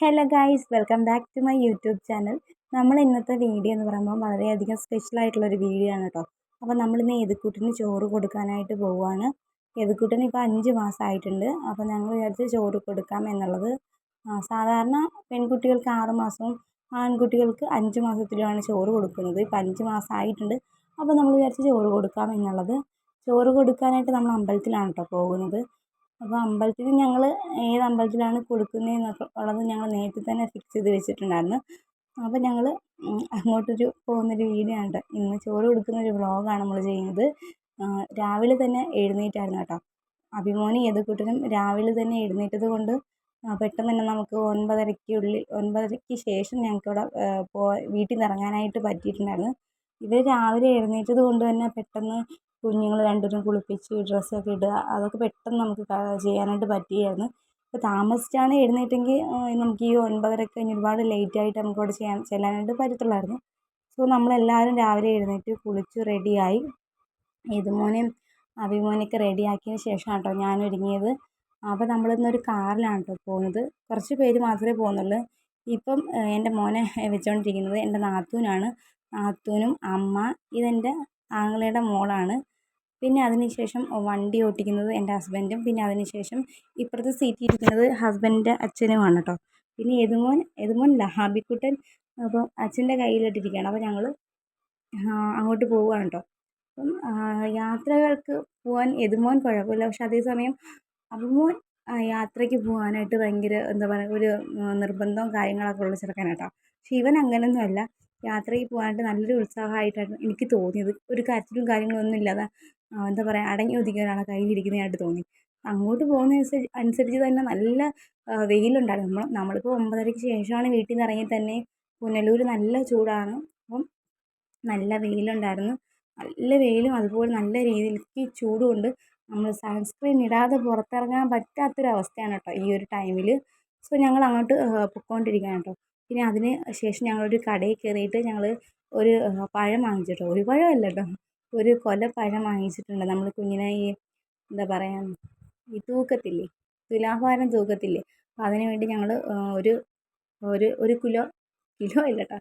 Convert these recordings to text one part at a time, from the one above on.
Hello guys welcome back to my YouTube channel നമ്മൾ ഇന്നത്തെ video എന്ന് പറയുമ്പോൾ വളരെയധികം സ്പെഷ്യൽ ആയിട്ടുള്ളൊരു വീഡിയോ ആണ് കേട്ടോ അപ്പോൾ നമ്മളിന്ന് എതുക്കുട്ടിന് ചോറ് കൊടുക്കാനായിട്ട് പോവുകയാണ്. എതുക്കുട്ടിന് ഇപ്പോൾ അഞ്ച് മാസമായിട്ടുണ്ട്. അപ്പോൾ ഞങ്ങൾ വിചാരിച്ച് ചോറ് കൊടുക്കാം എന്നുള്ളത് സാധാരണ പെൺകുട്ടികൾക്ക് ആറ് മാസവും ആൺകുട്ടികൾക്ക് അഞ്ച് മാസത്തിലുമാണ് ചോറ് കൊടുക്കുന്നത്. ഇപ്പോൾ അഞ്ച് മാസമായിട്ടുണ്ട്. അപ്പോൾ നമ്മൾ വിചാരിച്ച് ചോറ് കൊടുക്കാം എന്നുള്ളത് ചോറ് കൊടുക്കാനായിട്ട് നമ്മൾ അമ്പലത്തിലാണ് കേട്ടോ പോകുന്നത്. അപ്പോൾ അമ്പലത്തിൽ ഞങ്ങൾ ഏത് അമ്പലത്തിലാണ് കൊടുക്കുന്നതെന്നൊക്കെ ഉള്ളത് ഞങ്ങൾ നേരത്തെ തന്നെ ഫിക്സ് ചെയ്ത് വെച്ചിട്ടുണ്ടായിരുന്നു. അപ്പോൾ ഞങ്ങൾ അങ്ങോട്ടൊരു പോകുന്നൊരു വീഡിയോ ആണ് ഇന്ന് ചോറ് കൊടുക്കുന്ന ഒരു വ്ളോഗാണ് നമ്മൾ ചെയ്യുന്നത്. രാവിലെ തന്നെ എഴുന്നേറ്റായിരുന്നു കേട്ടോ. അഭിമോനും യദുക്കുട്ടനും രാവിലെ തന്നെ എഴുന്നേറ്റത് കൊണ്ട് പെട്ടെന്ന് തന്നെ നമുക്ക് ഒൻപതരയ്ക്കുള്ളിൽ ഒൻപതരയ്ക്ക് ശേഷം ഞങ്ങൾക്കിവിടെ പോ വീട്ടിൽ നിന്ന് ഇറങ്ങാനായിട്ട് പറ്റിയിട്ടുണ്ടായിരുന്നു. ഇവർ രാവിലെ എഴുന്നേറ്റത് കൊണ്ട് തന്നെ പെട്ടെന്ന് കുഞ്ഞുങ്ങൾ രണ്ടുപേരും കുളിപ്പിച്ച് ഡ്രസ്സൊക്കെ ഇടുക അതൊക്കെ പെട്ടെന്ന് നമുക്ക് ചെയ്യാനായിട്ട് പറ്റിയായിരുന്നു. ഇപ്പോൾ താമസിച്ചാണ് എഴുന്നേറ്റെങ്കിൽ നമുക്ക് ഈ ഒൻപതരക്ക് കഴിഞ്ഞ് ഒരുപാട് ലേറ്റ് ആയിട്ട് നമുക്ക് അവിടെ ചെയ്യാൻ ചെല്ലാനായിട്ട് പറ്റത്തുള്ളായിരുന്നു. സോ നമ്മളെല്ലാവരും രാവിലെ എഴുന്നേറ്റ് കുളിച്ച് റെഡിയായി ഇതുമോനെയും അഭിമോനെയൊക്കെ റെഡിയാക്കിയതിന് ശേഷമാണ് കേട്ടോ ഞാൻ ഒരുങ്ങിയത്. അപ്പോൾ നമ്മളിന്നൊരു കാറിലാണ് കേട്ടോ പോകുന്നത്. കുറച്ച് പേര് മാത്രമേ പോകുന്നുള്ളൂ. ഇപ്പം എന്റെ മോനെ വെച്ചുകൊണ്ടിരിക്കുന്നത് എന്റെ നാത്തൂനാണ്. നാത്തൂനും അമ്മ ഇതെന്റെ ആങ്ങളയുടെ മോളാണ്. പിന്നെ അതിനുശേഷം വണ്ടി ഓട്ടിക്കുന്നത് എന്റെ ഹസ്ബൻഡും പിന്നെ അതിനുശേഷം ഇപ്പുറത്തെ സീറ്റിൽ ഇരിക്കുന്നത് ഹസ്ബൻഡിന്റെ അച്ഛനുമാണ് കേട്ടോ പിന്നെ എതുമോൻ എതുമോൻ ലഹാബിക്കുട്ടൻ അപ്പം അച്ഛന്റെ കയ്യിലിട്ടിരിക്കുകയാണ്. അപ്പോൾ ഞങ്ങൾ അങ്ങോട്ട് പോവുകയാണ് കേട്ടോ അപ്പം യാത്രകൾക്ക് പോകാൻ എതുമോൻ കുഴപ്പമില്ല. പക്ഷെ അതേസമയം അപ്പോൾ യാത്രയ്ക്ക് പോകാനായിട്ട് ഭയങ്കര എന്താ പറയുക ഒരു നിർബന്ധവും കാര്യങ്ങളൊക്കെ ഉള്ള ചെറുക്കനാണ് കേട്ടോ പക്ഷെ ഇവൻ അങ്ങനെയൊന്നും യാത്രയ്ക്ക് പോകാനായിട്ട് നല്ലൊരു ഉത്സാഹമായിട്ടാണ് എനിക്ക് തോന്നിയത്. ഒരു കരച്ചിലും കാര്യങ്ങളൊന്നും ഇല്ലാതെ എന്താ പറയുക അടങ്ങി ഒതുങ്ങിയ ഒരാളെ കയ്യിലിരിക്കുന്നതായിട്ട് തോന്നി. അങ്ങോട്ട് പോകുന്ന അനുസരിച്ച് തന്നെ നല്ല വെയിലുണ്ടായിരുന്നു. നമ്മൾ നമ്മളിപ്പോൾ ഒമ്പതരയ്ക്ക് ശേഷമാണ് വീട്ടിൽ നിന്ന് ഇറങ്ങി തന്നെ പുനലൂർ നല്ല ചൂടാണ്. അപ്പം നല്ല വെയിലുണ്ടായിരുന്നു. നല്ല വെയിലും അതുപോലെ നല്ല രീതിയിലേക്ക് ചൂടുമുണ്ട്. നമ്മൾ സൺസ്ക്രീൻ ഇടാതെ പുറത്തിറങ്ങാൻ പറ്റാത്തൊരവസ്ഥയാണ് കേട്ടോ ഈ ഒരു ടൈമിൽ സോ ഞങ്ങൾ അങ്ങോട്ട് പൊയ്ക്കൊണ്ടിരിക്കുകയാണ് കേട്ടോ. പിന്നെ അതിന് ശേഷം ഞങ്ങളൊരു കടയിൽ കയറിയിട്ട് ഞങ്ങൾ ഒരു പഴം വാങ്ങിച്ചു കേട്ടോ ഒരു പഴമല്ല കേട്ടോ ഒരു കൊല പഴം വാങ്ങിച്ചിട്ടുണ്ട്. നമ്മൾ കുഞ്ഞിനെ ഈ എന്താ പറയുക ഈ തൂക്കത്തില്ലേ? തുലാഭാരം തൂക്കത്തില്ലേ? അപ്പോൾ അതിന് വേണ്ടി ഞങ്ങൾ ഒരു ഒരു ഒരു കിലോ കിലോ അല്ല കേട്ടോ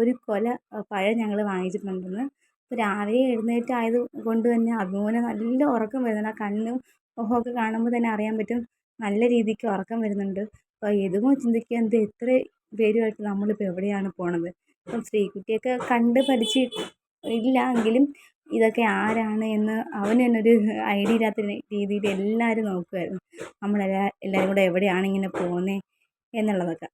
ഒരു കൊല പഴം ഞങ്ങൾ വാങ്ങിച്ചിട്ടുണ്ടെന്ന്. അപ്പോൾ രാവിലെ എഴുന്നേറ്റായത് കൊണ്ട് തന്നെ അഭിമോന് നല്ല ഉറക്കം വരുന്നുണ്ട്. ആ കണ്ണും മുഖമൊക്കെ കാണുമ്പോൾ തന്നെ അറിയാൻ പറ്റും നല്ല രീതിക്ക് ഉറക്കം വരുന്നുണ്ട്. അപ്പോൾ ഏതുമോ ചിന്തിക്കുക എന്ത് എത്ര പേരുമായിട്ട് നമ്മളിപ്പോൾ എവിടെയാണ് പോണത്? ഇപ്പം ശ്രീകുട്ടിയൊക്കെ കണ്ട് പഠിച്ച് ഇല്ല എങ്കിലും ഇതൊക്കെ ആരാണ് എന്ന് അവന് തന്നെ ഒരു ഐഡിയ ഇല്ലാത്ത രീതിയിൽ എല്ലാവരും നോക്കുമായിരുന്നു നമ്മളെല്ലാ എല്ലാവരും കൂടെ എവിടെയാണ് ഇങ്ങനെ പോകുന്നത് എന്നുള്ളതൊക്കെ.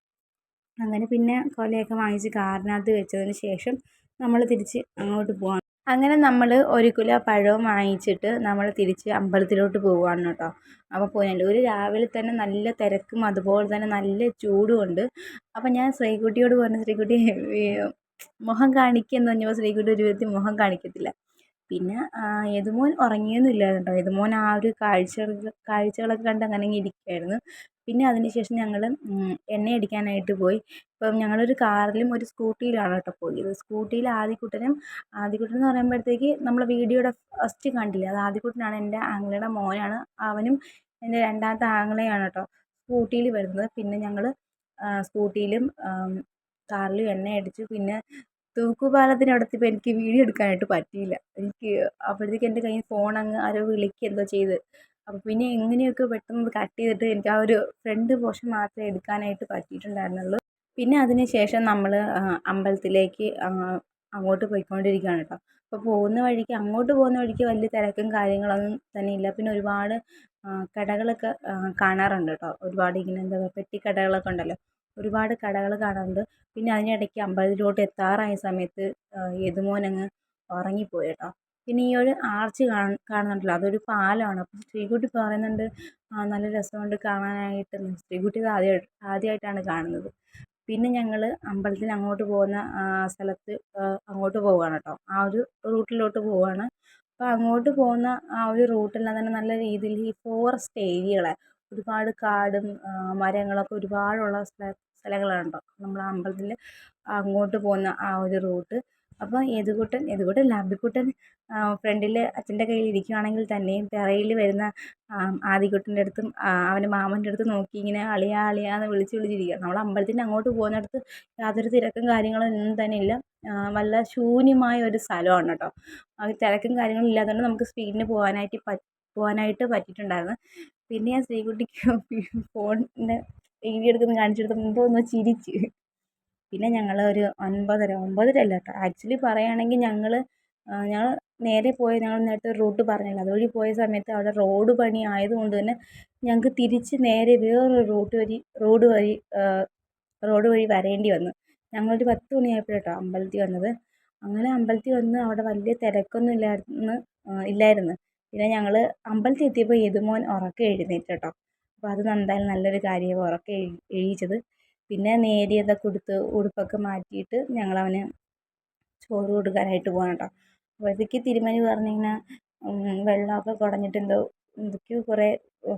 അങ്ങനെ പിന്നെ കൊലയൊക്കെ വാങ്ങിച്ച് കാറിനകത്ത് വെച്ചതിന് ശേഷം നമ്മൾ തിരിച്ച് അങ്ങോട്ട് പോവാണ് അങ്ങനെ നമ്മൾ ഒരു കിലോ പഴവും വാങ്ങിച്ചിട്ട് നമ്മൾ തിരിച്ച് അമ്പലത്തിലോട്ട് പോവുകയാണ് കേട്ടോ. അപ്പോൾ പുനലൂർ രാവിലെ തന്നെ നല്ല തിരക്കും അതുപോലെ തന്നെ നല്ല ചൂടുമുണ്ട് അപ്പോൾ ഞാൻ ശ്രീകുട്ടിയോട് പറഞ്ഞു ശ്രീകുട്ടി മുഖം കാണിക്കുന്നു പറഞ്ഞപ്പോൾ ശ്രീകുട്ടി ഒരു വിധത്തിൽ മുഖം കാണിക്കത്തില്ല. പിന്നെ യദുമോൻ ഉറങ്ങിയൊന്നുമില്ല കേട്ടോ യദുമോൻ ആ ഒരു കാഴ്ചകൾ കാഴ്ചകളൊക്കെ കണ്ട് അങ്ങനെ ഇരിക്കുകയായിരുന്നു പിന്നെ അതിന് ശേഷം ഞങ്ങൾ എണ്ണയടിക്കാനായിട്ട് പോയി. ഇപ്പം ഞങ്ങളൊരു കാറിലും ഒരു സ്കൂട്ടിയിലാണ് കേട്ടോ പോയത്. സ്കൂട്ടിയിൽ ആദ്യക്കുട്ടനും ആദ്യക്കുട്ടൻ എന്ന് പറയുമ്പോഴത്തേക്ക് നമ്മൾ വീഡിയോയുടെ ഫസ്റ്റ് കണ്ടില്ല? അത് ആദ്യക്കുട്ടനാണ് എന്റെ ആങ്ങളയുടെ മോനാണ്. അവനും എന്റെ രണ്ടാമത്തെ ആങ്ങളെയാണ് കേട്ടോ സ്കൂട്ടിയിൽ വരുന്നത്. പിന്നെ ഞങ്ങൾ സ്കൂട്ടിയിലും കാറിലും എണ്ണയടിച്ചു പിന്നെ തൂക്കുപാലത്തിനടുത്തിപ്പോൾ എനിക്ക് വീഡിയോ എടുക്കാനായിട്ട് പറ്റിയില്ല. എനിക്ക് അപ്പോഴത്തേക്ക് എന്റെ കയ്യിൽ ഫോൺ അങ്ങ് ആരോ വിളിക്കുക എന്തോ ചെയ്ത്. അപ്പോൾ പിന്നെ എങ്ങനെയൊക്കെ പെട്ടെന്ന് കട്ട് ചെയ്തിട്ട് എനിക്ക് ആ ഒരു ഫ്രണ്ട് പോർഷൻ മാത്രമേ എടുക്കാനായിട്ട് പറ്റിയിട്ടുണ്ടായിരുന്നുള്ളൂ. പിന്നെ അതിന് ശേഷം നമ്മൾ അമ്പലത്തിലേക്ക് അങ്ങോട്ട് പോയിക്കൊണ്ടിരിക്കുകയാണ് കേട്ടോ. അപ്പോൾ പോകുന്ന വഴിക്ക് അങ്ങോട്ട് പോകുന്ന വഴിക്ക് വലിയ തിരക്കും കാര്യങ്ങളൊന്നും തന്നെ ഇല്ല. പിന്നെ ഒരുപാട് കടകളൊക്കെ കാണാറുണ്ട് കേട്ടോ. ഒരുപാട് ഇങ്ങനെ എന്താ പറയുക പെട്ടിക്കടകളൊക്കെ ഉണ്ടല്ലോ. ഒരുപാട് കടകൾ കാണാറുണ്ട്. പിന്നെ അതിനിടയ്ക്ക് അമ്പലത്തിലോട്ട് എത്താറായ സമയത്ത് യദുമോൻ അങ്ങ് ഉറങ്ങിപ്പോയി കേട്ടോ പിന്നെ ഈ ഒരു ആർച്ച് കാണുന്നുണ്ടല്ലോ അതൊരു പാലമാണ്. അപ്പം ശ്രീകുട്ടി പറയുന്നുണ്ട് നല്ല രസമുണ്ട് കാണാനായിട്ട് ശ്രീകുട്ടി ഇത് ആദ്യമായിട്ട് ആദ്യമായിട്ടാണ് കാണുന്നത്. പിന്നെ ഞങ്ങൾ അമ്പലത്തിൽ അങ്ങോട്ട് പോകുന്ന സ്ഥലത്ത് അങ്ങോട്ട് പോവുകയാണ് കേട്ടോ. ആ ഒരു റൂട്ടിലോട്ട് പോവുകയാണ്. അപ്പോൾ അങ്ങോട്ട് പോകുന്ന ആ ഒരു റൂട്ടിൽ തന്നെ നല്ല രീതിയിൽ ഈ ഫോറസ്റ്റ് ഏരിയകളാണ് ഒരുപാട് കാടും മരങ്ങളൊക്കെ ഒരുപാടുള്ള സ്ഥലങ്ങളാണ് നമ്മളെ അമ്പലത്തിൽ അങ്ങോട്ട് പോകുന്ന ആ ഒരു റൂട്ട്. അപ്പോൾ യദുകുട്ടൻ അല്ല അബിക്കുട്ടൻ ഫ്രണ്ടിൽ അച്ഛന്റെ കയ്യിൽ ഇരിക്കുകയാണെങ്കിൽ തന്നെയും പിറകിൽ വരുന്ന ആദികുട്ടന്റെ അടുത്തും അവന്റെ മാമന്റെ അടുത്തും നോക്കി ഇങ്ങനെ അളിയാ അളിയാ എന്ന് വിളിച്ച് വിളിച്ചിരിക്കുക. നമ്മൾ അമ്പലത്തിന്റെ അങ്ങോട്ട് പോകുന്നിടത്ത് യാതൊരു തിരക്കും കാര്യങ്ങളും ഒന്നും തന്നെ ഇല്ല. നല്ല ശൂന്യമായ ഒരു സ്ഥലമാണ് കേട്ടോ. തിരക്കും കാര്യങ്ങളും ഇല്ലാത്തതുകൊണ്ട് നമുക്ക് സ്പീഡിന് പോകാനായിട്ട് പോകാനായിട്ട് പറ്റിയിട്ടുണ്ടായിരുന്നു. പിന്നെ ഞാൻ ശ്രീകുട്ടിക്ക് ഫോണിന്റെ വീഡിയോ എടുക്കുന്നത് കാണിച്ചു കൊടുത്തപ്പോൾ എന്തോ ഒന്ന് ചിരിച്ച്. പിന്നെ ഞങ്ങൾ ഒരു ഒൻപതര ഒമ്പതര അല്ല കേട്ടോ. ആക്ച്വലി പറയുകയാണെങ്കിൽ ഞങ്ങൾ ഞങ്ങൾ നേരെ പോയ ഞങ്ങൾ നേരത്തെ റൂട്ട് പറഞ്ഞല്ലോ. അതുവഴി പോയ സമയത്ത് അവിടെ റോഡ് പണി ആയതുകൊണ്ട് തന്നെ ഞങ്ങൾക്ക് തിരിച്ച് നേരെ വേറൊരു റൂട്ട് വഴി റോഡ് വഴി റോഡ് വഴി വരേണ്ടി വന്നു. ഞങ്ങളൊരു പത്ത് മണിയായപ്പോഴാണ് കേട്ടോ അമ്പലത്തിൽ വന്നത്. അങ്ങനെ അമ്പലത്തിൽ വന്ന് അവിടെ വലിയ തിരക്കൊന്നും ഇല്ലായിരുന്നു ഇല്ലായിരുന്നു. പിന്നെ ഞങ്ങൾ അമ്പലത്തിൽ എത്തിയപ്പോൾ യദുമോൻ ഉറക്കെ എഴുന്നേറ്റ് കേട്ടോ അപ്പോൾ അത് എന്തായാലും നല്ലൊരു കാര്യമാണ് ഉറക്കെ എഴുതിച്ചത് പിന്നെ നേരിയതൊക്കെ കൊടുത്ത് ഉടുപ്പൊക്കെ മാറ്റിയിട്ട് ഞങ്ങളവന് ചോറ് കൊടുക്കാനായിട്ട് പോവാണ് കേട്ടോ അപ്പോഴത്തേക്ക് തിരുമേനി പറഞ്ഞിങ്ങനെ വെള്ളമൊക്കെ കുടഞ്ഞിട്ട് എന്തോ എന്തൊക്കെയോ കുറേ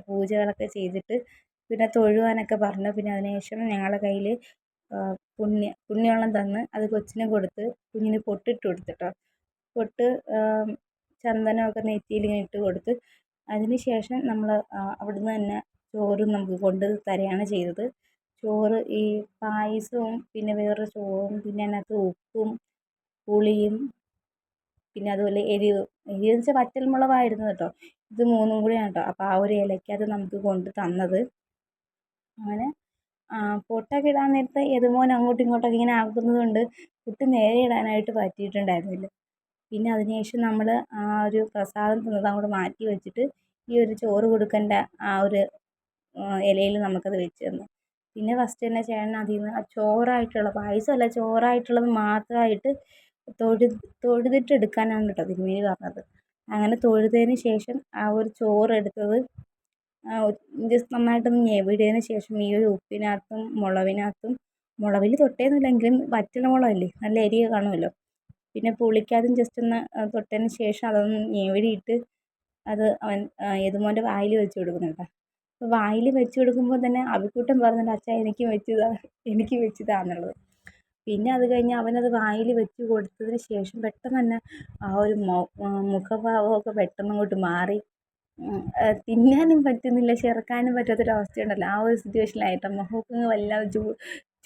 പൂജകളൊക്കെ ചെയ്തിട്ട് പിന്നെ തൊഴുവാനൊക്കെ പറഞ്ഞു. പിന്നെ അതിനുശേഷം ഞങ്ങളുടെ കയ്യിൽ പുണ്യ പുണ്യവെള്ളം തന്ന് അത് കൊച്ചിന് കൊടുത്ത് കുഞ്ഞിന് പൊട്ടിട്ട് കൊടുത്തു കേട്ടോ പൊട്ട് ചന്ദനമൊക്കെ നെറ്റിയിലിങ്ങനെ ഇട്ട് കൊടുത്ത് അതിന് ശേഷം നമ്മൾ അവിടുന്ന് തന്നെ ചോറ് നമുക്ക് കൊണ്ട് തരികയാണ് ചെയ്തത്. ചോറ് ഈ പായസവും പിന്നെ വേറൊരു ചോറും പിന്നെ അതിനകത്ത് ഉപ്പും പുളിയും പിന്നെ അതുപോലെ എരിവ് എരിവ് എന്ന് വെച്ചാൽ വറ്റൽമുളകായിരുന്നു കേട്ടോ. ഇത് മൂന്നും കൂടിയാണ് കേട്ടോ. അപ്പോൾ ആ ഒരു ഇലയ്ക്കത് നമുക്ക് കൊണ്ട് തന്നത്. അങ്ങനെ പൊട്ടൊക്കെ ഇടാൻ നേരത്ത് യദുമോൻ അങ്ങോട്ടും ഇങ്ങോട്ടൊക്കെ ഇങ്ങനെ ആക്കുന്നത് കൊണ്ട് പുട്ട് നേരെ ഇടാനായിട്ട് പറ്റിയിട്ടുണ്ടായിരുന്നില്ല. പിന്നെ അതിന് ശേഷം നമ്മൾ ആ ഒരു പ്രസാദം തിന്നത് അങ്ങോട്ട് മാറ്റി വെച്ചിട്ട് ഈ ഒരു ചോറ് കൊടുക്കേണ്ട ആ ഒരു ഇലയിൽ നമുക്കത് വെച്ച് തന്നു. പിന്നെ ഫസ്റ്റ് തന്നെ ചേട്ടൻ അതിൽ നിന്ന് ചോറായിട്ടുള്ള പായസമല്ല ചോറായിട്ടുള്ളത് മാത്രമായിട്ട് തൊഴു തൊഴുതിട്ടെടുക്കാനാണ് കേട്ടോ തിരുമേനി പറഞ്ഞത്. അങ്ങനെ തൊഴുതതിന് ശേഷം ആ ഒരു ചോറെടുത്തത് ജസ്റ്റ് നന്നായിട്ടൊന്ന് ഞെവിടിയതിന് ശേഷം ഈ ഒരു ഉപ്പിനകത്തും മുളകിനകത്തും മുളകിൽ തൊട്ടേന്നുമില്ലെങ്കിലും വറ്റൽ മുളകല്ലേ നല്ല എരിയൊക്കെ കാണുമല്ലോ. പിന്നെ പുളിക്കാതെ ജസ്റ്റ് ഒന്ന് തൊട്ടതിന് ശേഷം അതൊന്ന് ഞെവടിയിട്ട് അത് അവൻ യദുമോന്റെ വായിൽ വെച്ച് കൊടുക്കുന്നുണ്ട് അപ്പോൾ വായിൽ വെച്ച് കൊടുക്കുമ്പോൾ തന്നെ അഭിക്കുട്ടൻ പറയുന്നുണ്ട് അച്ഛാ എനിക്ക് വെച്ച് എനിക്ക് വെച്ച് താ എന്നുള്ളത് പിന്നെ അത് കഴിഞ്ഞ് അവനത് വായിൽ വെച്ച് കൊടുത്തതിന് ശേഷം പെട്ടെന്ന് തന്നെ ആ ഒരു മുഖഭാവമൊക്കെ പെട്ടെന്ന് അങ്ങോട്ട് മാറി തിന്നാനും പറ്റുന്നില്ല ചെറുക്കാനും പറ്റാത്തൊരവസ്ഥയുണ്ടല്ലോ. ആ ഒരു സിറ്റുവേഷനിലായിട്ടോ മുഖമൊക്കെ വല്ലാതെ ചു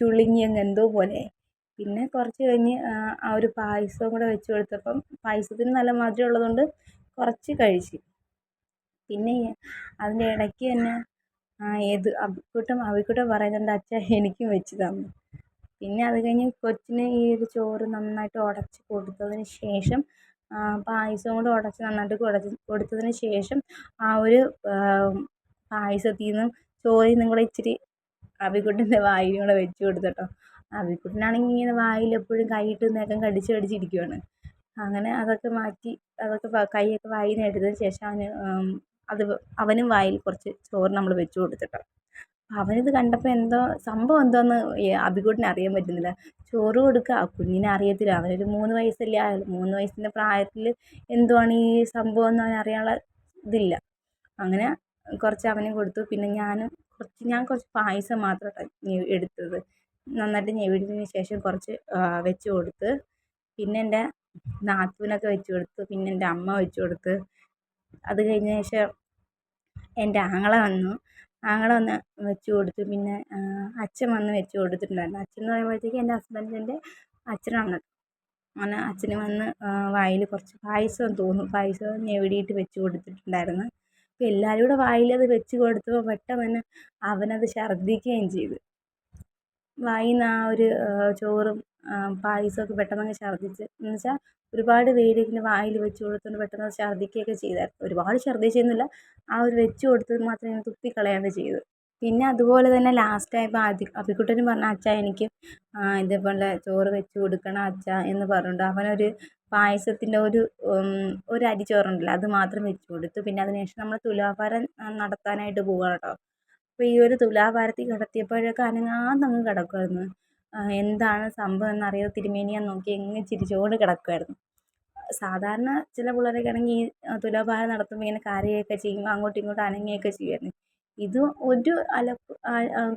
ചുളുങ്ങി അങ്ങ് എന്തോ പോലെ. പിന്നെ കുറച്ച് കഴിഞ്ഞ് ആ ഒരു പായസവും കൂടെ വെച്ച് കൊടുത്തപ്പം പായസത്തിന് നല്ല മധുരം ഉള്ളതുകൊണ്ട് കുറച്ച് കഴിച്ച്. പിന്നെ അതിന്റെ ഇടയ്ക്ക് തന്നെ ഏത് അബിക്കുട്ടൻ അബിക്കുട്ടൻ പറയുന്നുണ്ട് അച്ഛാ എനിക്കും വെച്ച് തന്നു. പിന്നെ അത് കഴിഞ്ഞ് കൊച്ചിന് ഈ ഒരു ചോറ് നന്നായിട്ട് ഉടച്ച് കൊടുത്തതിന് ശേഷം പായസവും കൂടെ ഉടച്ച് നന്നായിട്ട് കുടച്ച് കൊടുത്തതിന് ശേഷം ആ ഒരു പായസത്തിൽ നിന്നും ചോറിൽ നിന്നും കൂടെ ഇച്ചിരി അബിക്കുട്ടന്റെ വായിലും കൂടെ വെച്ച് കൊടുത്തു കേട്ടോ. അബിക്കുട്ടനാണെങ്കിൽ ഇങ്ങനെ വായിൽ എപ്പോഴും കൈയിട്ട് നഖം കടിച്ച് കടിച്ചിരിക്കുവാണ്. അങ്ങനെ അതൊക്കെ മാറ്റി അതൊക്കെ കൈയൊക്കെ വായിൽ നിന്ന് എടുത്തതിന് ശേഷം അവന് അത് അവനും വായിൽ കുറച്ച് ചോറ് നമ്മൾ വെച്ച് കൊടുത്തിട്ട് അവനിത് കണ്ടപ്പോൾ എന്തോ സംഭവം എന്താണെന്ന് അബിക്കുട്ടന് അറിയാൻ പറ്റുന്നില്ല. ചോറ് കൊടുക്കുക കുഞ്ഞിനെ അറിയത്തില്ല. അവനൊരു മൂന്ന് വയസ്സല്ലേ ആയുള്ളൂ. മൂന്ന് വയസ്സിന്റെ പ്രായത്തിൽ എന്തുവാണ് ഈ സംഭവം എന്ന് അവൻ അറിയാനുള്ള ഇതില്ല. അങ്ങനെ കുറച്ച് അവനും കൊടുത്തു. പിന്നെ ഞാനും കുറച്ച് ഞാൻ കുറച്ച് പായസം മാത്രം എടുത്തത്. നന്നായിട്ട് ഞെവിടിയതിന് ശേഷം കുറച്ച് വെച്ച് കൊടുത്ത് പിന്നെ എന്റെ നാത്തൂനൊക്കെ വെച്ച് കൊടുത്തു പിന്നെ എന്റെ അമ്മ വെച്ച് കൊടുത്ത് അത് കഴിഞ്ഞ ശേഷം എന്റെ ആങ്ങള വന്നു. ആങ്ങള വന്ന് വെച്ച് കൊടുത്തു. പിന്നെ അച്ഛൻ വന്ന് വെച്ച് കൊടുത്തിട്ടുണ്ടായിരുന്നു. അച്ഛൻ എന്ന് പറയുമ്പോഴത്തേക്ക് എന്റെ ഹസ്ബൻഡിന്റെ അച്ഛനാണ്. അങ്ങനെ അച്ഛന് വന്ന് വായിൽ കുറച്ച് പായസം തോന്നും. പായസം ഞെവിടിയിട്ട് വെച്ച് കൊടുത്തിട്ടുണ്ടായിരുന്നു. അപ്പോൾ എല്ലാവരും കൂടെ വായിലത് വെച്ച് കൊടുത്തപ്പോൾ പെട്ടെന്ന് തന്നെ അവനത് ഛർദ്ദിക്കുകയും ചെയ്തു. വായിൽ നിന്ന് ആ ഒരു ചോറും പായസമൊക്കെ പെട്ടെന്നങ്ങ് ഛർദ്ദിച്ച്. എന്ന് വെച്ചാൽ ഒരുപാട് പേര് ഇങ്ങനെ വായിൽ വെച്ച് കൊടുത്തുകൊണ്ട് പെട്ടെന്ന് ഛർദ്ദിക്കുകയൊക്കെ ചെയ്തായിരുന്നു. ഒരുപാട് ഛർദ്ദിച്ചൊന്നുമില്ല. ആ ഒരു വെച്ച് കൊടുത്തത് മാത്രം ഇങ്ങനെ തുപ്പിക്കളയാണ് ചെയ്തത് പിന്നെ അതുപോലെ തന്നെ ലാസ്റ്റ് ആയപ്പോൾ അതി പറഞ്ഞു അച്ഛാ എനിക്ക് ഇതേപോലെ ചോറ് വെച്ച് കൊടുക്കണം അച്ഛാ എന്ന് പറഞ്ഞിട്ട് അവനൊരു പായസത്തിന്റെ ഒരു ഒരു അരി ചോറുണ്ടല്ലോ അത് മാത്രം വെച്ച് കൊടുത്തു. പിന്നെ അതിന് ശേഷം നമ്മൾ തുലാഭാരം നടത്താനായിട്ട് പോവുകയാണ് കേട്ടോ. അപ്പോൾ ഈ ഒരു തുലാഭാരത്തിൽ കിടത്തിയപ്പോഴൊക്കെ അനങ്ങാതങ്ങ് കിടക്കുമായിരുന്നു എന്താണ് സംഭവം എന്നറിയാതെ തിരുമേനിയെ നോക്കി ഇങ്ങനെ ചിരിച്ചുകൊണ്ട് കിടക്കുമായിരുന്നു സാധാരണ ചില പിള്ളേരൊക്കെ ആണെങ്കിൽ ഈ തുലാഭാരം നടത്തുമ്പോൾ ഇങ്ങനെ കരയൊക്കെ ചെയ്യും അങ്ങോട്ടും ഇങ്ങോട്ടും അനങ്ങുകയൊക്കെ ചെയ്യുമായിരുന്നു ഇത് ഒരു അല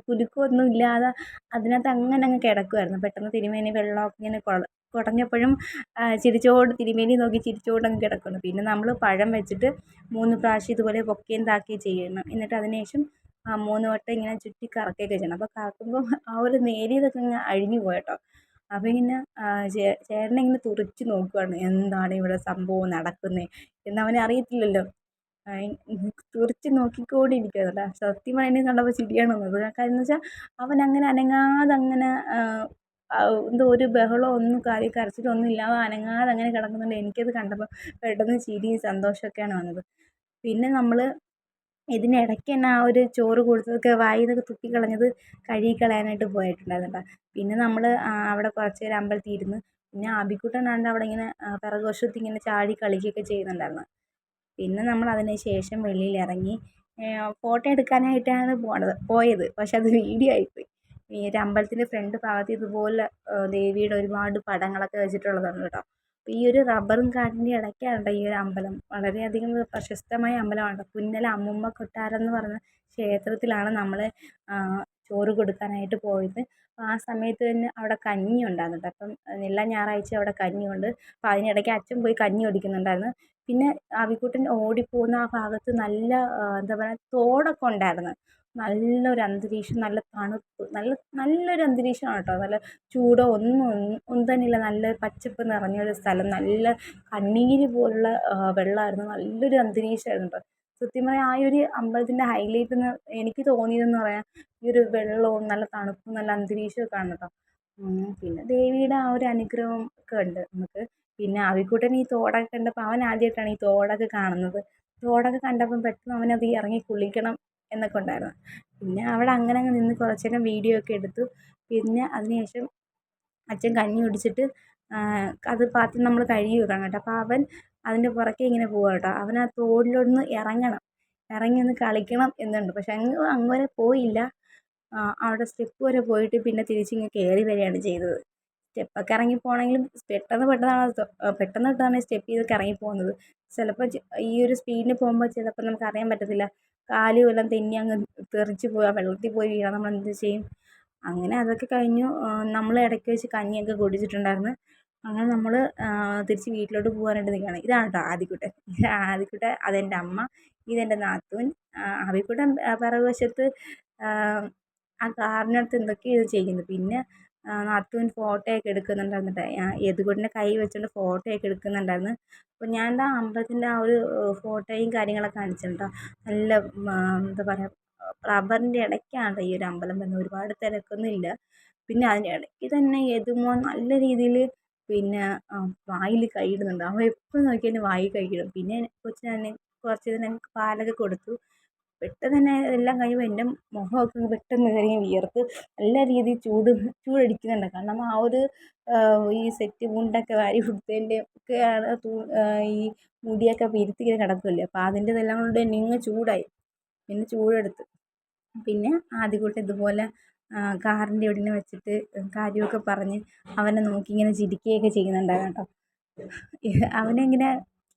കുലുക്കമൊന്നും ഇല്ലാതെ അതിനകത്ത് അങ്ങനെ അങ്ങ് കിടക്കുമായിരുന്നു പെട്ടെന്ന് തിരുമേനി വെള്ളമൊക്കെ ഇങ്ങനെ കുടഞ്ഞപ്പോഴും ചിരിച്ചോട് തിരുമേനി നോക്കി ചിരിച്ചോട് അങ്ങ് കിടക്കുന്നു പിന്നെ നമ്മൾ പഴം വെച്ചിട്ട് മൂന്ന് പ്രാവശ്യം ഇതുപോലെ പൊക്കുകയും താക്കുകയും ചെയ്യണം എന്നിട്ട് അതിന് ശേഷം മൂന്ന് വട്ടം ഇങ്ങനെ ചുറ്റി കറക്കുകയൊക്കെ ചെയ്യണം. അപ്പോൾ കറക്കുമ്പോൾ ആ ഒരു നേരിയതൊക്കെ ഇങ്ങനെ അഴിഞ്ഞു പോയി കേട്ടോ. അപ്പോൾ ഇങ്ങനെ ചേട്ടനെ ഇങ്ങനെ തുറിച്ച് നോക്കുകയാണ് എന്താണ് ഇവിടെ സംഭവം നടക്കുന്നത് എന്ന് അവനെ അറിയത്തില്ലല്ലോ തുറിച്ച് ഇരിക്കുന്നുണ്ട് സത്യം പറയുന്നത് കണ്ടപ്പോൾ ചിരിയാണ് വന്നത്. കാര്യം എന്ന് വെച്ചാൽ അവൻ അങ്ങനെ അനങ്ങാതെ അങ്ങനെ എന്തോ ഒരു ബഹളോ ഒന്നും കാര്യം കരച്ചിലൊന്നും ഇല്ലാതെ അനങ്ങാതെ അങ്ങനെ കിടക്കുന്നുണ്ട്. എനിക്കത് കണ്ടപ്പോൾ പെട്ടെന്ന് ചിരിയും സന്തോഷമൊക്കെയാണ് വന്നത്. പിന്നെ നമ്മൾ ഇതിനിടയ്ക്ക് തന്നെ ആ ഒരു ചോറ് കൊടുത്തതൊക്കെ വായിൽ നിന്നൊക്കെ തുപ്പിക്കളഞ്ഞത് കഴുകി കളയാനായിട്ട് പോയിട്ടുണ്ടായിരുന്നു കേട്ടോ. പിന്നെ നമ്മൾ അവിടെ കുറച്ച് നേരം അമ്പലത്തിൽ ഇരുന്ന് പിന്നെ ആബിക്കുട്ടനാണ്ട് അവിടെ ഇങ്ങനെ പിറകു വശത്ത് ഇങ്ങനെ ചാടി കളിക്കുകയൊക്കെ ചെയ്യുന്നുണ്ടായിരുന്നു. പിന്നെ നമ്മൾ അതിന് ശേഷം വെളിയിൽ ഇറങ്ങി ഫോട്ടോ എടുക്കാനായിട്ടാണ് പോണത് പോയത്. പക്ഷെ അത് വീഡിയോ ആയിപ്പോയി. ഈ ഒരു അമ്പലത്തിന്റെ ഫ്രണ്ട് ഭാഗത്ത് ഇതുപോലെ ദേവിയുടെ ഒരുപാട് പടങ്ങളൊക്കെ വെച്ചിട്ടുള്ളതാണ് കേട്ടോ. ഈ ഒരു റബ്ബറും കാടിന്റെ ഇടയ്ക്കാണ് ഈ ഒരു അമ്പലം. വളരെയധികം പ്രശസ്തമായ അമ്പലമാണ് പുന്നല അമ്മുമ്മ കൊട്ടാരം എന്ന് പറഞ്ഞ ക്ഷേത്രത്തിലാണ് നമ്മൾ ചോറ് കൊടുക്കാനായിട്ട് പോയത്. ആ സമയത്ത് തന്നെ അവിടെ കഞ്ഞി ഉണ്ടായിരുന്നു അപ്പം എല്ലാ ഞായറാഴ്ചയും അവിടെ കഞ്ഞിയുണ്ട്. അപ്പം അതിനിടയ്ക്ക് അച്ഛൻ പോയി കഞ്ഞി കുടിക്കുന്നുണ്ടായിരുന്നു. പിന്നെ അവിക്കുട്ടൻ ഓടിപ്പോകുന്ന ആ ഭാഗത്ത് നല്ല എന്താ പറയുക തോടൊക്കെ ഉണ്ടായിരുന്നു. നല്ലൊരു അന്തരീക്ഷം നല്ല തണുപ്പ് നല്ല നല്ലൊരു അന്തരീക്ഷമാണ് കേട്ടോ. നല്ല ചൂടോ ഒന്നും ഒന്നും തന്നെയില്ല നല്ല പച്ചപ്പ് നിറഞ്ഞൊരു സ്ഥലം നല്ല കണ്ണീര് പോലുള്ള വെള്ളമായിരുന്നു. നല്ലൊരു അന്തരീക്ഷമായിരുന്നു കേട്ടോ. സത്യം പറഞ്ഞാൽ ആ ഒരു അമ്പലത്തിന്റെ ഹൈലൈറ്റ് എന്ന് എനിക്ക് തോന്നിയതെന്ന് പറയാൻ ഈ ഒരു വെള്ളവും നല്ല തണുപ്പും നല്ല അന്തരീക്ഷമൊക്കെ ആണ് കേട്ടോ. പിന്നെ ദേവിയുടെ ആ ഒരു അനുഗ്രഹം ഒക്കെ ഉണ്ട് നമുക്ക്. പിന്നെ അവിക്കുട്ടൻ ഈ തോടൊക്കെ കണ്ടപ്പോൾ അവൻ ആദ്യമായിട്ടാണ് ഈ തോടൊക്കെ കാണുന്നത്. തോടൊക്കെ കണ്ടപ്പം പെട്ടെന്ന് അവനത് ഇറങ്ങി കുളിക്കണം എന്നൊക്കെ ഉണ്ടായിരുന്നു. പിന്നെ അവിടെ അങ്ങനെ അങ്ങ് നിന്ന് കുറച്ച് നേരം വീഡിയോ ഒക്കെ എടുത്തു. പിന്നെ അതിന് ശേഷം അച്ഛൻ കഞ്ഞി കുടിച്ചിട്ട് അത് പാത്രം നമ്മൾ കഴുകി വെക്കണം കേട്ടോ. അപ്പോൾ അവൻ അതിന്റെ പുറകെ ഇങ്ങനെ പോവുക കേട്ടോ. അവൻ ആ തോടിലൊന്ന് ഇറങ്ങണം. ഇറങ്ങി ഒന്ന് കളിക്കണം എന്നുണ്ട്. പക്ഷെ അങ്ങ് അങ്ങ് വരെ പോയില്ല അവിടെ സ്റ്റെപ്പ് വരെ പോയിട്ട് പിന്നെ തിരിച്ചിങ്ങ് കയറി വരികയാണ് ചെയ്തത്. സ്റ്റെപ്പൊക്കെ ഇറങ്ങി പോകണമെങ്കിലും പെട്ടെന്ന് പെട്ടെന്നാണ് പെട്ടെന്ന് പെട്ടെന്നാണ് സ്റ്റെപ്പ് ചെയ്തൊക്കെ ഇറങ്ങി പോകുന്നത്. ചിലപ്പോൾ ഈ ഒരു സ്പീഡിന് പോകുമ്പോൾ ചിലപ്പോൾ നമുക്ക് അറിയാൻ പറ്റത്തില്ല. കാൽ വല്ലതും തെന്നി അങ്ങ് തെറിച്ച് പോയി ആ വെള്ളത്തിൽ പോയി വീണാൽ നമ്മൾ എന്ത് ചെയ്യും? അങ്ങനെ അതൊക്കെ കഴിഞ്ഞു. നമ്മൾ ഇടയ്ക്ക് വെച്ച് കഞ്ഞിയൊക്കെ കുടിച്ചിട്ടുണ്ടായിരുന്നു. അങ്ങനെ നമ്മൾ തിരിച്ച് വീട്ടിലോട്ട് പോകാനായിട്ട് നിൽക്കുകയാണ്. ഇതാണ് കേട്ടോ ആദിക്കുട്ടൻ. ആദിക്കുട്ടൻ അതെന്റെ അമ്മ ഇതെന്റെ നാത്തൂൻ ആദിക്കുട്ടൻ പിറകുവശത്ത് ആ കാറിനടുത്ത് എന്തൊക്കെയോ ചെയ്യുന്നു. പിന്നെ നാത്തൂൻ ഫോട്ടോയൊക്കെ എടുക്കുന്നുണ്ടായിരുന്നു യദുകുട്ടന്റെ കൈ വെച്ചുകൊണ്ട് ഫോട്ടോയൊക്കെ എടുക്കുന്നുണ്ടായിരുന്നു. അപ്പോൾ ഞാൻ ദാ അമ്പലത്തിന്റെ ആ ഒരു ഫോട്ടോയും കാര്യങ്ങളൊക്കെ കാണിച്ചിട്ടുണ്ട്? നല്ല എന്താ പറയുക റബ്ബറിന്റെ ഇടയ്ക്കാണ് ഈ ഒരു അമ്പലം വരുന്നത് ഒരുപാട് തിരക്കൊന്നും ഇല്ല പിന്നെ അതിന്റെ ഇടയ്ക്ക് തന്നെ യദുമോൻ നല്ല രീതിയിൽ പിന്നെ വായിൽ കൈയിടുന്നുണ്ട്. അവൻ എപ്പോൾ നോക്കിയാലും വായിൽ കൈയിടും. പിന്നെ കൊച്ചിന് കുറച്ച് നേരം പാലൊക്കെ കൊടുത്തു. പെട്ടെന്ന് തന്നെ എല്ലാം കഴിയുമ്പോൾ എന്റെ മുഖമൊക്കെ പെട്ടെന്ന് കയറി വിയർത്ത് നല്ല രീതിയിൽ ചൂട് ചൂടടിക്കുന്നുണ്ട്. കാരണം ആ ഒരു ഈ സെറ്റ് മുണ്ടൊക്കെ വാരി ഉടുത്തതിന്റെ ഒക്കെയാണ് ഈ മുടിയൊക്കെ വിരുത്തി ഇങ്ങനെ കിടക്കുമല്ലേ അപ്പോൾ അതിന്റെ ഇതെല്ലാം കൊണ്ട് തന്നെ ഇങ്ങ് ചൂടായി. പിന്നെ ചൂടെടുത്ത്. പിന്നെ ആദ്യ കൂട്ടം ഇതുപോലെ കാറിന്റെ ഉടനെ വെച്ചിട്ട് കാര്യമൊക്കെ പറഞ്ഞ് അവനെ നോക്കി ഇങ്ങനെ ചിരിക്കുകയൊക്കെ ചെയ്യുന്നുണ്ടായിരുന്നു കേട്ടോ. അവനെ ഇങ്ങനെ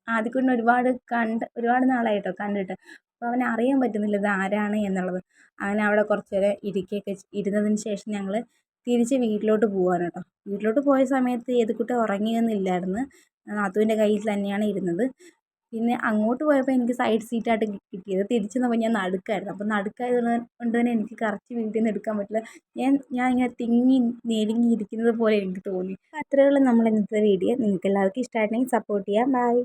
ആദ്യകൂട്ടനെ ഒരുപാട് കണ്ട് ഒരുപാട് നാളായി കേട്ടോ കണ്ടിട്ട്. അപ്പോൾ അവന് അറിയാൻ പറ്റുന്നില്ല ഇത് ആരാണ് എന്നുള്ളത്. അങ്ങനെ അവിടെ കുറച്ച് നേരം ഇരിക്കുകയൊക്കെ ഇരുന്നതിന് ശേഷം ഞങ്ങൾ തിരിച്ച് വീട്ടിലോട്ട് പോവാണ് കേട്ടോ വീട്ടിലോട്ട് പോയ സമയത്ത് യദുക്കുട്ടൻ ഉറങ്ങിയൊന്നുമില്ലായിരുന്നു നാത്തുവിന്റെ കയ്യിൽ തന്നെയാണ് ഇരുന്നത്. പിന്നെ അങ്ങോട്ട് പോയപ്പോൾ എനിക്ക് സൈഡ് സീറ്റായിട്ട് കിട്ടിയത്. തിരിച്ചു വന്നപ്പോൾ ഞാൻ നടുക്കായിരുന്നു. അപ്പോൾ നടുക്കായത് കൊണ്ട് തന്നെ എനിക്ക് കറക്റ്റ് വീട്ടിൽ നിന്ന് എടുക്കാൻ പറ്റില്ല. ഞാൻ ഞാൻ ഇങ്ങനെ തിങ്ങി ഞെരുങ്ങി ഇരിക്കുന്നത് പോലെ എനിക്ക് തോന്നി. അത്രയുള്ള നമ്മൾ ഇന്നത്തെ വീഡിയോ. നിങ്ങൾക്ക് എല്ലാവർക്കും ഇഷ്ടമായിട്ടുണ്ടെങ്കിൽ സപ്പോർട്ട് ചെയ്യാം. ബൈ